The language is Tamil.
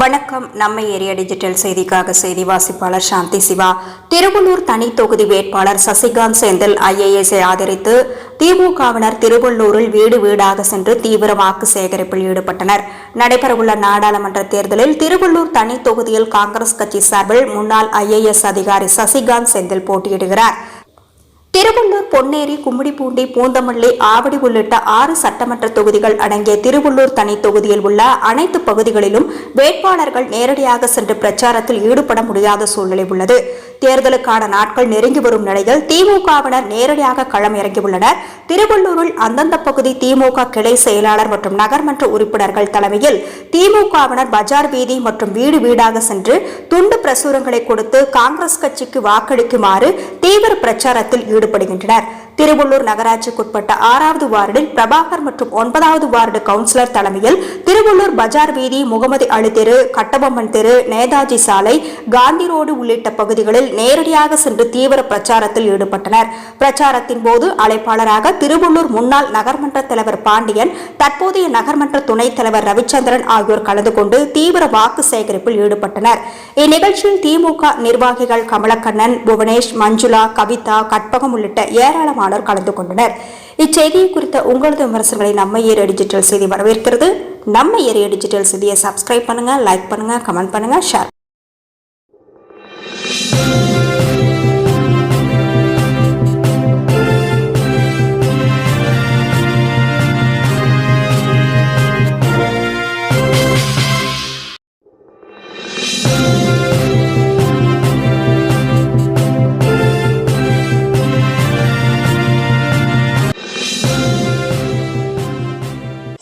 வணக்கம். நம்ம ஏரியா டிஜிட்டல் செய்திக்காக செய்தி வாசிப்பாளர் சாந்தி சிவா. திருவள்ளூர் தனி தொகுதி வேட்பாளர் சசிகாந்த் செந்தில் ஐஏஎஸ்ஐ ஆதரித்து திமுகவினர் திருவள்ளூரில் வீடு வீடாக சென்று தீவிர வாக்கு சேகரிப்பில் ஈடுபட்டனர். நடைபெறவுள்ள நாடாளுமன்ற தேர்தலில் திருவள்ளூர் தனி தொகுதியில் காங்கிரஸ் கட்சி சார்பில் முன்னாள் ஐஏஎஸ் அதிகாரி சசிகாந்த் செந்தில் போட்டியிடுகிறார். திருவள்ளூர் பொன்னேரி கும்மிடிப்பூண்டி பூந்தமல்லி ஆவடி உள்ளிட்ட ஆறு சட்டமன்ற தொகுதிகள் அடங்கிய திருவள்ளூர் தனி தொகுதியில் உள்ள அனைத்து பகுதிகளிலும் வேட்பாளர்கள் நேரடியாக சென்று பிரச்சாரத்தில் ஈடுபட முடியாத சூழ்நிலை உள்ளது. தேர்தலுக்கான நாட்கள் நெருங்கி வரும் நிலையில் திமுகவினர் நேரடியாக களம் இறங்கியுள்ளனர் திருவள்ளூரில் அந்தந்த பகுதி திமுக கிளை செயலாளர் மற்றும் நகர்மன்ற உறுப்பினர்கள் தலைமையில் திமுகவினர் பஜார் வீதி மற்றும் வீடு வீடாக சென்று துண்டு பிரசுரங்களை கொடுத்து காங்கிரஸ் கட்சிக்கு வாக்களிக்குமாறு தீவிர பிரச்சாரத்தில் ஈடுபடுகின்றனர். திருவள்ளூர் நகராட்சிக்குட்பட்ட ஆறாவது வார்டில் பிரபாகர் மற்றும் ஒன்பதாவது வார்டு கவுன்சிலர் தலைமையில் திருவள்ளூர் பஜார் வீதி முகமது அலி தெரு கட்டபொம்மன் தெரு நேதாஜி சாலை காந்தி ரோடு உள்ளிட்ட பகுதிகளில் நேரடியாக சென்று தீவிர பிரச்சாரத்தில் ஈடுபட்டனர். பிரச்சாரத்தின் போது அழைப்பாளராக திருவள்ளூர் முன்னாள் நகர்மன்ற தலைவர் பாண்டியன் தற்போதைய நகர்மன்ற துணைத் தலைவர் ரவிச்சந்திரன் ஆகியோர் கலந்து கொண்டு தீவிர வாக்கு சேகரிப்பில் ஈடுபட்டனர். இந்நிகழ்ச்சியில் திமுக நிர்வாகிகள் கமலக்கண்ணன் புவனேஷ் மஞ்சுளா கவிதா கற்பகம் உள்ளிட்ட ஏராளமான ஏராளமானோர் கலந்து கொண்டனர். இச்செய்தியை குறித்த உங்களது விமர்சனங்களை நம்ம ஏரியா டிஜிட்டல் செய்தி வரவேற்கிறது. நம்ம ஏரியா டிஜிட்டல் செய்தியை சப்ஸ்கிரைப் பண்ணுங்க லைக் பண்ணுங்க கமெண்ட் பண்ணுங்க ஷேர்